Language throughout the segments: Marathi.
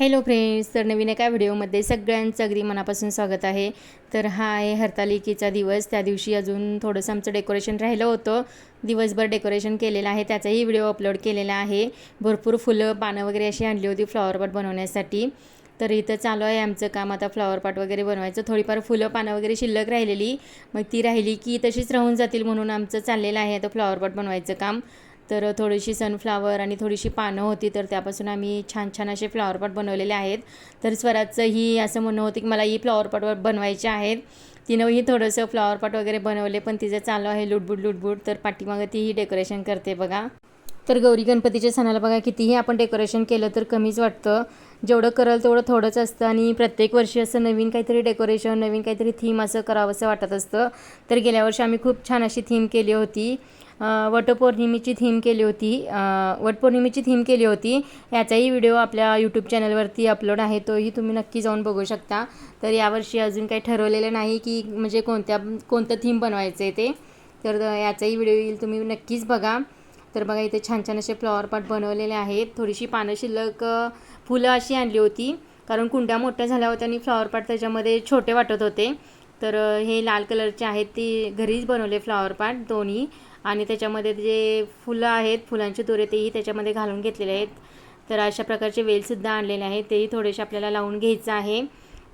हॅलो फ्रेंड्स तर नवीन एका व्हिडिओमध्ये सगळ्यांचं अगदी मनापासून स्वागत आहे. तर हा आहे हरतालिकेचा दिवस. त्या दिवशी अजून थोडंसं आमचं डेकोरेशन राहिलं होतं. दिवसभर डेकोरेशन केलेलं आहे. त्याचाही व्हिडिओ अपलोड केलेला आहे. भरपूर फुलं पानं वगैरे अशी आणली होती फ्लॉवर पॉट बनवण्यासाठी. तर इथं चालू आहे आमचं काम. आता फ्लॉवर पॉट वगैरे बनवायचं. थोडीफार फुलं पानं वगैरे शिल्लक राहिलेली. मग ती राहिली की तशीच राहून जातील म्हणून आमचं चाललेलं आहे. आता फ्लॉवर पॉट बनवायचं काम. तर थोडीशी सनफ्लावर आणि थोडीशी पानं होती तर त्यापासून आम्ही छान छान असे फ्लॉवरपॉट बनवलेले आहेत. तर स्वराजचं ही असं म्हणणं होतं की मला ही फ्लॉवरपॉट बनवायचे आहेत. तिनंही थोडंसं फ्लॉवरपॉट वगैरे बनवले पण तिचं चालू आहे लुटबुट लुटबुट. तर पाठीमागं तीही डेकोरेशन करते बघा. तर गौरी गणपतीच्या सणाला बघा कितीही आपण डेकोरेशन केलं तर कमीच वाटतं. जेवढं कराल तेवढं थोडंच असतं आणि प्रत्येक वर्षी असं नवीन काहीतरी डेकोरेशन नवीन काहीतरी थीम असं करावं असं वाटत असतं. तर गेल्या वर्षी आम्ही खूप छान अशी थीम केली होती. वटपौर्णिमेची थीम केली होती. वटपौर्णिमेची थीम केली होती. याचाही व्हिडिओ आपल्या यूट्यूब चॅनलवरती अपलोड आहे. तोही तुम्ही नक्की जाऊन बघू शकता. तर यावर्षी अजून काही ठरवलेलं नाही की म्हणजे कोणत्या कोणतं थीम बनवायचं आहे ते. तर याचाही व्हिडिओ येईल. तुम्ही नक्कीच बघा. तर बघा इथे छान छान असे फ्लॉवर पॉट बनवलेले आहेत. थोडीशी पानं शिल्लक फुलं अशी आणली होती. कारण कुंड्या मोठ्या झाल्या होत्या आणि फ्लॉवर पार्ट त्याच्यामध्ये छोटे वाटत होते. तर हे लाल कलरचे आहेत ती घरीच बनवले फ्लॉवर पार्ट दोन्ही. आणि त्याच्यामध्ये जे फुलं आहेत फुलांचे दोरे तेही त्याच्यामध्ये घालून घेतलेले आहेत. तर अशा प्रकारचे वेलसुद्धा आणलेले आहेत. तेही थोडेसे आपल्याला लावून घ्यायचं आहे.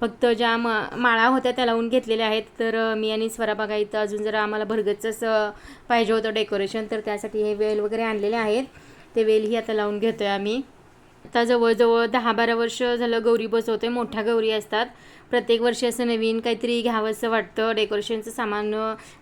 फक्त ज्या म माळा होत्या त्या लावून घेतलेल्या आहेत. तर मी आणि स्वरा बघा इथं अजून जरा आम्हाला भरगतच पाहिजे होतं डेकोरेशन. तर त्यासाठी हे वेल वगैरे आणलेले आहेत. ते वेलही आता लावून घेतो आहे आम्ही. आता जवळजवळ दहा बारा वर्ष झालं गौरी बसवते मोठ्या गौरी असतात. प्रत्येक वर्षी असं नवीन काहीतरी घ्यावं असं वाटतं. डेकोरेशनचं सामान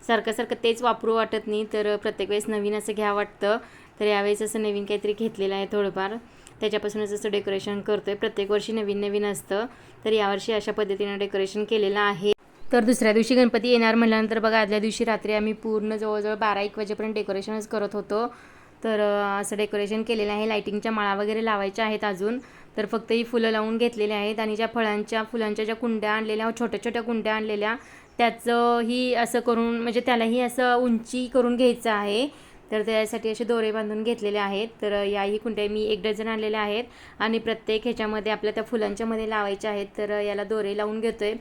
सारखं सारखं तेच वापरू वाटत नाही तर प्रत्येक वेळेस नवीन असं घ्या वाटतं. तर यावेळेस असं नवीन काहीतरी घेतलेलं आहे थोडंफार. त्याच्यापासूनच असं डेकोरेशन करतो आहे प्रत्येक वर्षी नवीन नवीन असतं. तर यावर्षी अशा पद्धतीनं डेकोरेशन केलेलं आहे. तर दुसऱ्या दिवशी गणपती येणार म्हटल्यानंतर बघा आदल्या दिवशी रात्री आम्ही पूर्ण जवळजवळ बारा एक वाजेपर्यंत डेकोरेशनच करत होतो. तर असं डेकोरेशन केलेलं आहे. लायटिंगच्या माळा वगैरे लावायच्या आहेत अजून. तर फक्त ही फुलं लावून घेतलेली आहेत आणि ज्या फळांच्या फुलांच्या ज्या कुंड्या आणलेल्या छोट्या छोट्या कुंड्या आणलेल्या त्याचंही असं करून म्हणजे त्यालाही असं उंची करून घ्यायचं आहे. तर त्यासाठी असे दोरे बांधून घेतलेले आहेत. तर याही कुंड्या मी एक डझन आणलेल्या आहेत आणि प्रत्येक ह्याच्यामध्ये आपल्या त्या फुलांच्यामध्ये लावायच्या आहेत. तर याला दोरे लावून घेतो आहे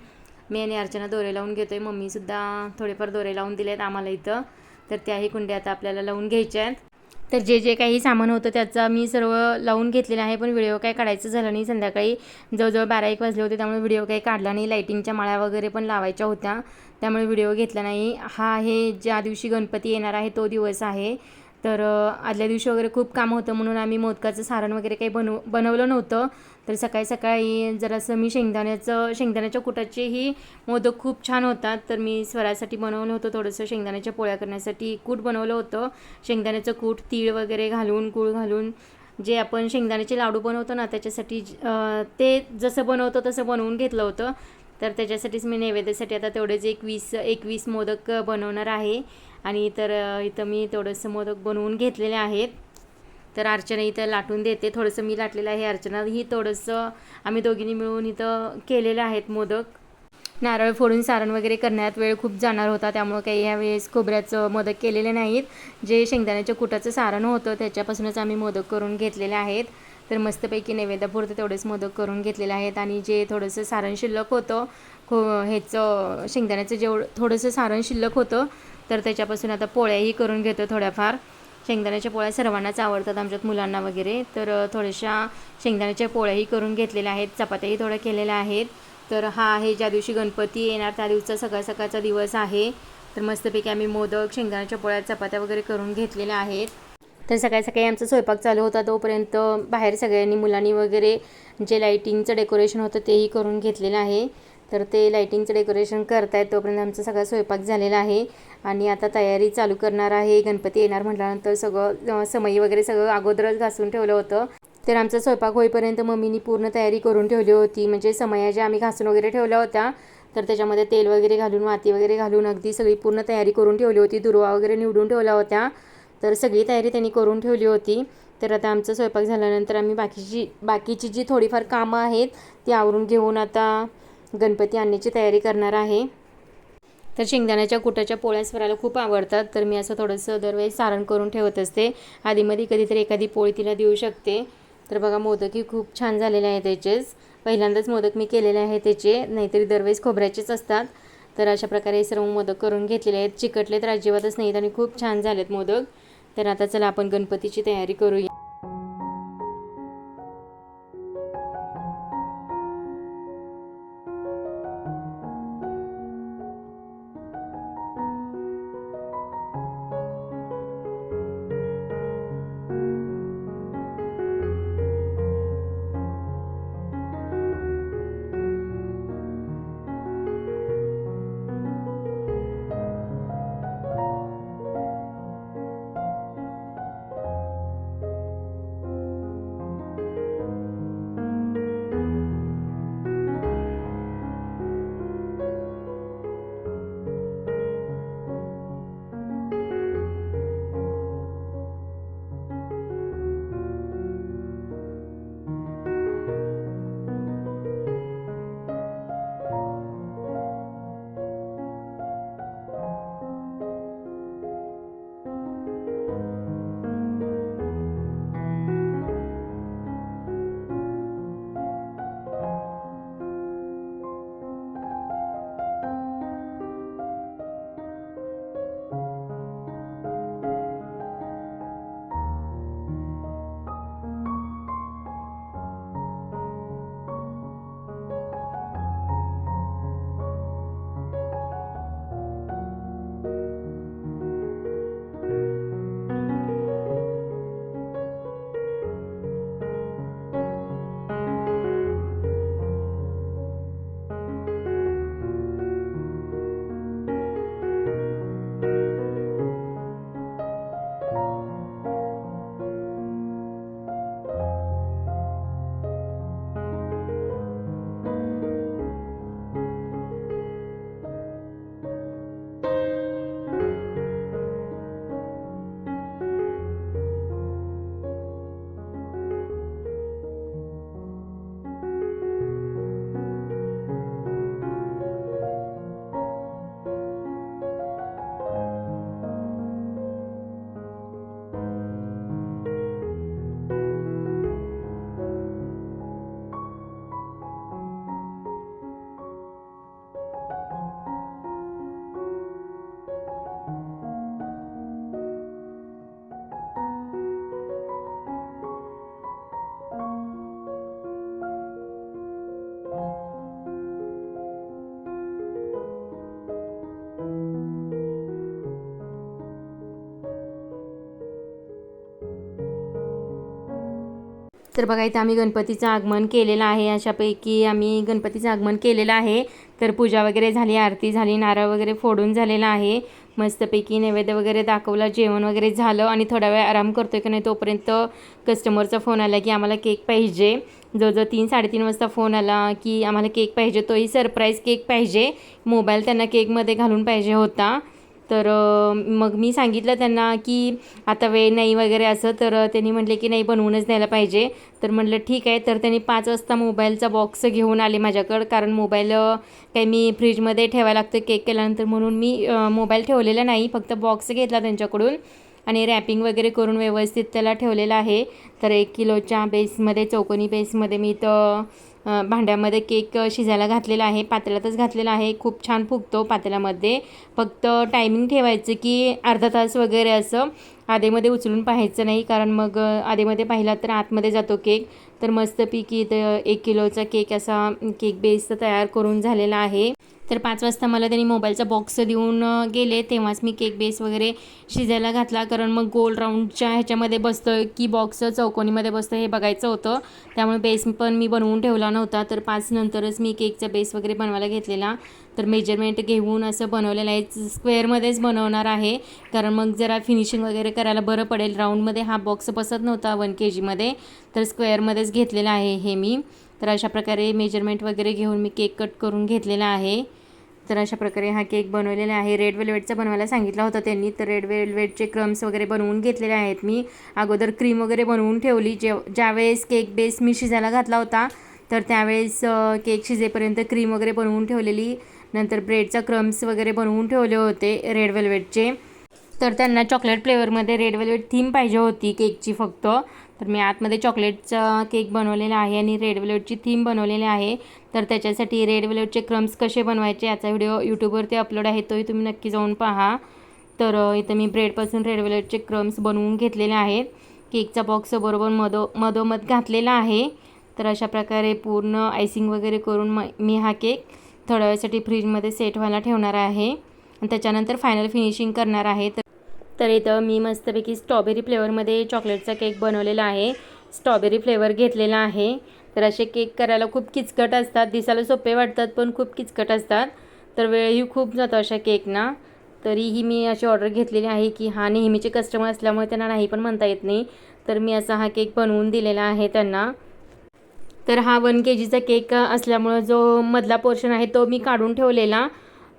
मी आणि अर्चना दोरे लावून घेतो आहे मम्मीसुद्धा थोडेफार दोरे लावून दिले आहेत आम्हाला इथं. तर त्याही कुंड्या आता आपल्याला लावून घ्यायच्या आहेत. तर जे जे काही सामान होतं त्याचा मी सर्व लावून घेतलेलं आहे पण व्हिडिओ काही काढायचं झालं नाही. संध्याकाळी जवळजवळ बारा एक वाजले होते त्यामुळे व्हिडिओ काही काढला नाही. लाईटिंगच्या माळ्या वगैरे पण लावायच्या होत्या त्यामुळे व्हिडिओ घेतला नाही. हा आहे ज्या दिवशी गणपती येणार आहे तो दिवस आहे. तर आदल्या दिवशी वगैरे खूप काम होतं म्हणून आम्ही मोदकाचं सारण वगैरे काही बनव बनवलं नव्हतं. तर सकाळी सकाळी जरासं मी शेंगदाण्याचं शेंगदाण्याच्या कुटाचेही मोदक खूप छान होतात. तर मी स्वरासाठी बनवलं होतं थोडंसं शेंगदाण्याच्या पोळ्या करण्यासाठी. कूट बनवलं होतं. शेंगदाण्याचं कूट तीळ वगैरे घालून गूळ घालून जे आपण शेंगदाण्याचे लाडू बनवतो ना त्याच्यासाठी ते जसं बनवतो तसं बनवून घेतलं होतं. तर त्याच्यासाठीच मी नैवेद्यासाठी आता तेवढेच एकवीस एकवीस मोदक बनवणार आहे. आणि तर इथं मी तेवढंसं मोदक बनवून घेतलेले आहेत. तर अर्चना इथं लाटून देते. थोडंसं मी लाटलेलं आहे अर्चना. ही थोडंसं आम्ही दोघींनी मिळून इथं केलेलं आहेत मोदक. नारळ फोडून सारण वगैरे करण्यात वेळ खूप जाणार होता. त्यामुळं काही ह्यावेळेस खोबऱ्याचं मोदक केलेले नाहीत. जे शेंगदाण्याच्या कुटाचं सारण होतं त्याच्यापासूनच आम्ही मोदक करून घेतलेले आहेत. तर मस्तपैकी नैवेद्यापुरतं तेवढेच मोदक करून घेतलेले आहेत. आणि जे थोडंसं सारण शिल्लक होतं खो ह्याचं शेंगदाण्याचं जेवढं थोडंसं सारण शिल्लक होतं तर त्याच्यापासून आता पोळ्याही करून घेतो थोड्याफार. शेंगदाण्याच्या पोळ्या सर्वांनाच आवडतात आमच्यात मुलांना वगैरे. तर थोड्याशा शेंगदाण्याच्या पोळ्याही करून घेतलेल्या आहेत. चपात्याही थोड्या केलेल्या आहेत. तर हा आहे ज्या दिवशी गणपती येणार त्या दिवसा सकाळ सकाळचा दिवस आहे. तर मस्तपैकी आम्ही मोदक शेंगदाण्याच्या पोळ्या चपात्या वगैरे करून घेतलेल्या आहेत. तर सकाळी सकाळी आमचा स्वयंपाक चालू होता तोपर्यंत बाहेर सगळ्यांनी मुलांनी वगैरे जे लाईटिंगचं डेकोरेशन होतं तेही करून घेतलेलं आहे. तर ते लाईटिंगचं डेकोरेशन करतायत. तोपर्यंत आमचा सगळा स्वयंपाक झालेला आहे. आणि आता तयारी चालू करणार आहे. गणपती येणार म्हटल्यानंतर सगळं समई वगैरे सगळं अगोदरच घासून ठेवलं होतं. तर आमचा स्वयंपाक होईपर्यंत मम्मीनी पूर्ण तयारी करून ठेवली होती. म्हणजे समया ज्या आम्ही घासून वगैरे ठेवल्या होत्या तर त्याच्यामध्ये तेल वगैरे घालून माती वगैरे घालून अगदी सगळी पूर्ण तयारी करून ठेवली होती. दुर्वा वगैरे निवडून ठेवल्या होत्या. तर सगळी तयारी त्यांनी करून ठेवली होती. तर आता आमचा स्वयंपाक झाल्यानंतर आम्ही बाकीची बाकीची जी थोडीफार कामं आहेत ती आवरून घेऊन आता गणपती आणण्याची तयारी करणार आहे. तर शेंगदाण्याच्या कुटाच्या पोळ्या स्वराला खूप आवडतात. तर मी असं थोडंसं दरवेळेस सारण करून ठेवत असते. आधीमध्ये कधीतरी एखादी पोळी तिला देऊ शकते. तर बघा मोदकही खूप छान झालेले आहे त्याचेच. पहिल्यांदाच मोदक मी केलेले आहे त्याचे. नाहीतरी दरवेळेस खोबऱ्याचेच असतात. तर अशा प्रकारे सर्व मोदक करून घेतलेले आहेत. चिकटले तर अजिबातच नाहीत आणि खूप छान झालेत मोदक. तर आता चला आपण गणपतीची तयारी करूया. तर बघा इथं आम्ही गणपतीचं आगमन केलेलं आहे. अशापैकी आम्ही गणपतीचं आगमन केलेलं आहे. तर पूजा वगैरे झाली आरती झाली नारळ वगैरे फोडून झालेला आहे. मस्तपैकी नैवेद्य वगैरे दाखवला जेवण वगैरे झालं आणि थोडा वेळ आराम करतो की नाही तोपर्यंत कस्टमरचा फोन आला की आम्हाला केक पाहिजे. जवळजवळ तीन साडेतीन वाजता फोन आला की आम्हाला केक पाहिजे. तोही सरप्राईज केक पाहिजे. मोबाईल त्यांना केकमध्ये घालून पाहिजे होता. तर मग मी सांगितलं त्यांना की आता वेळ नाही वगैरे असं तर त्यांनी म्हटले की नाही बनवूनच द्यायला पाहिजे. तर म्हटलं ठीक आहे. तर त्यांनी पाच वाजता मोबाईलचा बॉक्स घेऊन आले माझ्याकडं कारण मोबाईल काही मी फ्रीजमध्ये ठेवायला लागतो केक केल्यानंतर म्हणून मी मोबाईल ठेवलेला नाही फक्त बॉक्स घेतला त्यांच्याकडून आणि रॅपिंग वगैरे करून व्यवस्थित त्याला ठेवलेलं आहे. तर एक किलोच्या बेसमध्ये चौकोनी बेसमध्ये मी तर भांड्यामध्ये केक शिजायला घातलेला आहे. पातेल्यातच घातलेला आहे. खूप छान फुगतो पातेल्यामध्ये. फक्त टायमिंग ठेवायचं की अर्धा तास वगैरे असं आधेमध्ये उचलून पाहायचं नाही. कारण मग आधेमध्ये पाहिला तर आतमध्ये जातो केक. तर मस्तपैकी इथं एक किलोचा केक असा केक बेस तयार करून झालेला आहे. तर पाच वाजता मला त्यांनी मोबाईलचा बॉक्स देऊन गेले. तेव्हाच मी केक बेस वगैरे शिजायला घातला. कारण मग गोल राऊंडच्या ह्याच्यामध्ये बसतं की बॉक्स चौकोनीमध्ये बसतं हे बघायचं होतं. त्यामुळे बेस पण मी बनवून ठेवला नव्हता. तर पाच नंतरच मी केकचा बेस वगैरे बनवायला घेतलेला. तर मेजरमेंट घेऊन असं बनवलेलं आहे. स्क्वेअरमध्येच बनवणार आहे. कारण मग जरा फिनिशिंग वगैरे करायला बरं पडेल. राऊंडमध्ये हा बॉक्स बसत नव्हता वन के जीमध्ये तर स्क्वेअरमध्येच घेतलेला आहे हे मी. तर अशा प्रकारे मेजरमेंट वगैरे घेऊन मी केक कट करून घेतलेला आहे. तर अशा प्रकारे हा केक बनवलेला आहे. रेड वेल्वेटचा बनवायला सांगितला होता त्यांनी. तर रेड वेल्वेटचे क्रम्स वगैरे बनवून घेतलेले आहेत मी. अगोदर क्रीम वगैरे बनवून ठेवली. जे ज्यावेळेस केक बेस मी शिजायला घातला होता तर त्यावेळेस केक शिजेपर्यंत क्रीम वगैरे बनवून ठेवलेली. नंतर ब्रेडचा क्रम्स वगैरे बनवून ठेवले होते रेड वेल्वेटचे तर त्यांना चॉकलेट फ्लेवरमध्ये रेड वेल्वेट थीम पाहिजे होती केकची फक्त. तर मी आतमध्ये चॉकलेटचा केक बनवलेला आहे आणि रेड वेल्वेटची थीम बनवलेली आहे. तर त्याच्यासाठी रेड वेल्वेटचे क्रम्स कसे बनवायचे याचा व्हिडिओ यूट्यूबवरती अपलोड आहे तोही तुम्ही नक्की जाऊन पहा. तर इथं मी ब्रेडपासून रेड वेल्वेटचे क्रम्स बनवून घेतलेले आहेत. केकचा बॉक्स बरोबर मधो मधोमध घातलेला आहे. तर अशा प्रकारे पूर्ण आयसिंग वगैरे करून म मी हा केक थोड्या वेळासाठी फ्रीजमध्ये सेट व्हायला ठेवणार आहे. आणि त्याच्यानंतर फायनल फिनिशिंग करणार आहे. तर तर इथं मी मस्तपैकी स्ट्रॉबेरी फ्लेवरमध्ये चॉकलेटचा केक बनवलेला आहे. स्ट्रॉबेरी फ्लेवर घेतलेला आहे. तर असे केक करायला खूप किचकट असतात. दिसायला सोपे वाटतात पण खूप किचकट असतात. तर वेळही खूप जातो अशा केकना तरीही मी अशी ऑर्डर घेतलेली आहे की हा नेहमीचे कस्टमर असल्यामुळे त्यांना नाही पण म्हणता येत नाही. तर मी असा हा केक बनवून दिलेला आहे त्यांना. तर हा वन के जीचा केक असल्यामुळं जो मधला पोर्शन आहे तो मी काढून ठेवलेला.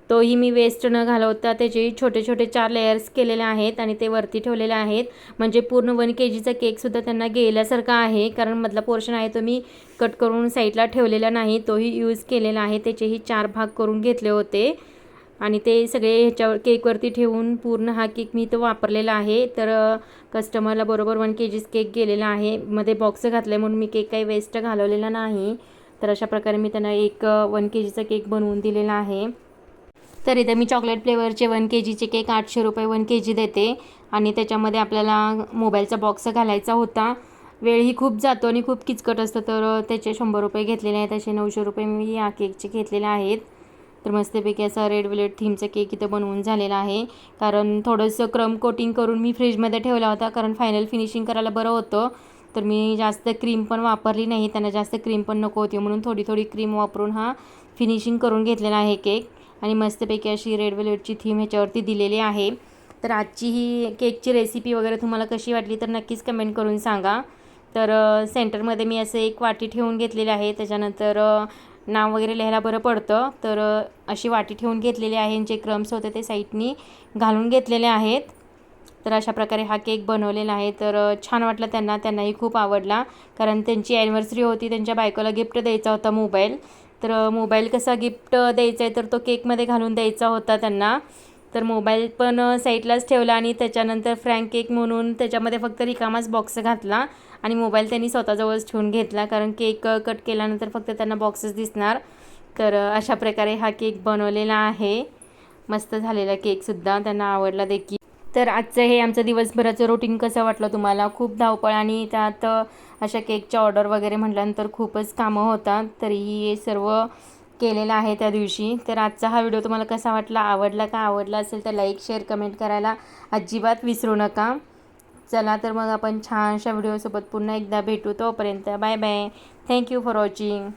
तोही मी वेस्ट न घालवता त्याचे छोटे छोटे चार लेयर्स केलेले आहेत आणि ते वरती ठेवलेले आहेत. म्हणजे पूर्ण वन के जीचा केकसुद्धा त्यांना गेल्यासारखा आहे कारण मधला पोर्शन आहे तो मी कट करून साईडला ठेवलेला नाही तोही यूज केलेला आहे. त्याचेही चार भाग करून घेतले होते. आणि ते सगळे ह्याच्यावर केकवरती ठेवून पूर्ण हा केक मी तो वापरलेला आहे. तर कस्टमरला बरोबर वन के जीस केक गेलेला आहे. मध्ये बॉक्स घातला म्हणून मी केक काही वेस्ट घालवलेला नाही. तर अशा प्रकारे मी त्यांना एक वन के जीचा केक बनवून दिलेला आहे. तर इथं मी चॉकलेट फ्लेवरचे वन के जीचे केक आठशे रुपये वन के जी देते. आणि त्याच्यामध्ये आपल्याला मोबाईलचा बॉक्स घालायचा होता. वेळही खूप जातो आणि खूप किचकट असतं. तर त्याचे शंभर रुपये घेतलेले आहेत. असे नऊशे रुपये मी या केकचे घेतलेले आहेत. तर मस्तपैकी असा रेड वेलेट थीमचा केक इथं बनवून झालेला आहे. कारण थोडंसं क्रम कोटिंग करून मी फ्रीजमध्ये ठेवला होता. कारण फायनल फिनिशिंग करायला बरं होतं. तर मी जास्त क्रीम पण वापरली नाही. त्यांना जास्त क्रीम पण नको होती. म्हणून थोडी थोडी क्रीम वापरून हा फिनिशिंग करून घेतलेला आहे केक आणि मस्तपैकी अशी रेड वेल्वेटची थीम ह्याच्यावरती दिलेली आहे. तर आजची ही केकची रेसिपी वगैरे तुम्हाला कशी वाटली तर नक्कीच कमेंट करून सांगा. तर सेंटरमध्ये मी असं एक वाटी ठेवून घेतलेली आहे. त्याच्यानंतर नाव वगैरे लिहायला बरं पडतं. तर अशी वाटी ठेवून घेतलेली आहे. जे क्रम्स होते ते साईडनी घालून घेतलेले आहेत. तर अशा प्रकारे हा केक बनवलेला आहे. तर छान वाटलं त्यांना. त्यांनाही खूप आवडला. कारण त्यांची ॲनिव्हर्सरी होती. त्यांच्या बायकोला गिफ्ट द्यायचा होता मोबाईल तर मोबाईल कसा गिफ्ट द्यायचा आहे तर तो केकमध्ये घालून द्यायचा होता त्यांना. तर मोबाईल पण साईटलाच साईडलाच ठेवला आणि त्याच्यानंतर फ्रँक केक म्हणून त्याच्यामध्ये फक्त रिकामाच बॉक्स घातला. आणि मोबाईल त्यांनी स्वतःजवळच ठेवून घेतला कारण केक कट केल्यानंतर फक्त त्यांना बॉक्सेस दिसणार. तर अशा प्रकारे हा केक बनवलेला आहे. मस्त झालेला केकसुद्धा त्यांना आवडला देखील. तर आजचं हे आमचं दिवसभराचं रुटीन कसं वाटलं तुम्हाला? खूप धावपळ आणि त्यात अशा केकच्या ऑर्डर वगैरे म्हटल्यानंतर खूपच कामं होतात. तरीही हे सर्व केलेलं आहे त्या दिवशी. तर आजचा हा व्हिडिओ तुम्हाला कसा वाटला? आवडला का? आवडला असेल तर लाईक शेअर कमेंट करायला अजिबात विसरू नका. चला तर मग आपण छानशा व्हिडिओसोबत पुन्हा एकदा भेटू तोपर्यंत bye bye. Thank you for watching